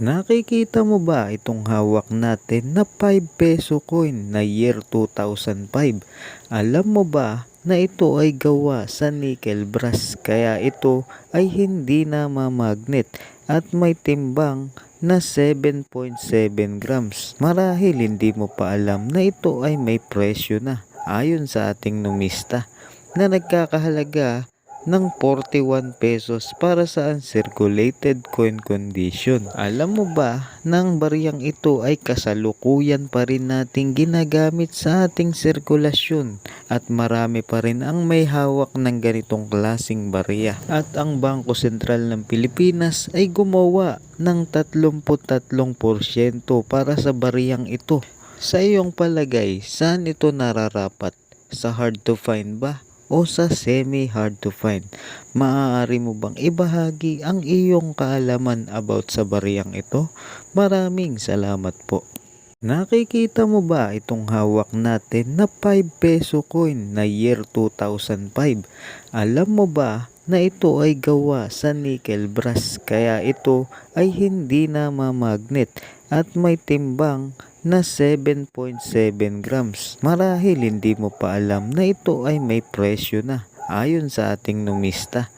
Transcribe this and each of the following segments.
Nakikita mo ba itong hawak natin na 5 peso coin na year 2005? Alam mo ba na ito ay gawa sa nickel brass kaya ito ay hindi na mamagnet at may timbang na 7.7 grams. Marahil hindi mo pa alam na ito ay may presyo na ayon sa ating numista na nagkakahalaga ng 41 pesos para sa uncirculated coin condition. Alam mo ba nang bariyang ito ay kasalukuyan pa rin nating ginagamit sa ating sirkulasyon at marami pa rin ang may hawak ng ganitong klasing bariya. At ang Bangko Sentral ng Pilipinas ay gumawa ng 33% para sa bariyang ito. Sa iyong palagay, saan ito nararapat? Sa hard to find ba? O sa semi-hard to find. Maaari mo bang ibahagi ang iyong kaalaman about sa bariyang ito? Maraming salamat po. Nakikita mo ba itong hawak natin na 5 peso coin na year 2005? Alam mo ba na ito ay gawa sa nickel brass kaya ito ay hindi na mamagnet at may timbang na 7.7 grams. Marahil hindi mo pa alam na ito ay may presyo na ayon sa ating numista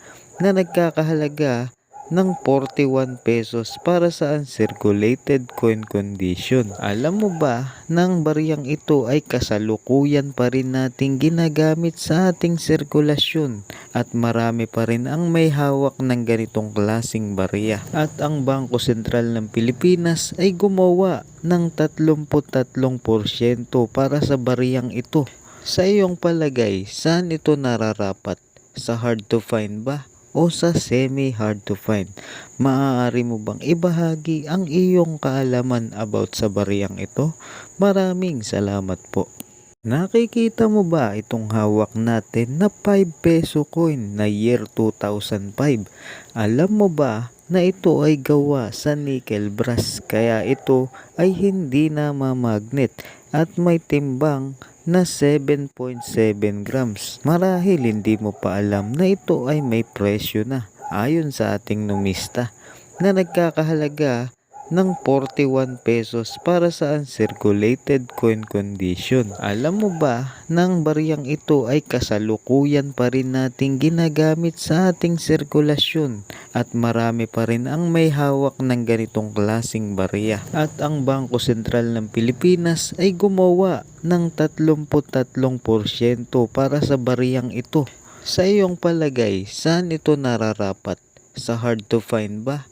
na nagkakahalaga ng 41 pesos para sa uncirculated coin condition. Alam mo ba nang bariyang ito ay kasalukuyan pa rin nating ginagamit sa ating sirkulasyon at marami pa rin ang may hawak ng ganitong klasing bariya. At ang Bangko Sentral ng Pilipinas ay gumawa ng 33% para sa bariyang ito. Sa iyong palagay, saan ito nararapat? Sa hard to find ba? O sa semi-hard to find. Maaari mo bang ibahagi ang iyong kaalaman about sa bariyang ito? Maraming salamat po. Nakikita mo ba itong hawak natin na 5 peso coin na year 2005? Alam mo ba na ito ay gawa sa nickel brass kaya ito ay hindi na mamagnet at may timbang na 7.7 grams. Marahil hindi mo pa alam na ito ay may presyo na ayon sa ating numista na nagkakahalaga ng 41 pesos para sa uncirculated coin condition. Alam mo ba nang bariyang ito ay kasalukuyan pa rin nating ginagamit sa ating sirkulasyon at marami pa rin ang may hawak ng ganitong klasing bariya. At ang Bangko Sentral ng Pilipinas ay gumawa ng 33% para sa bariyang ito. Sa iyong palagay, saan ito nararapat? Sa hard to find ba?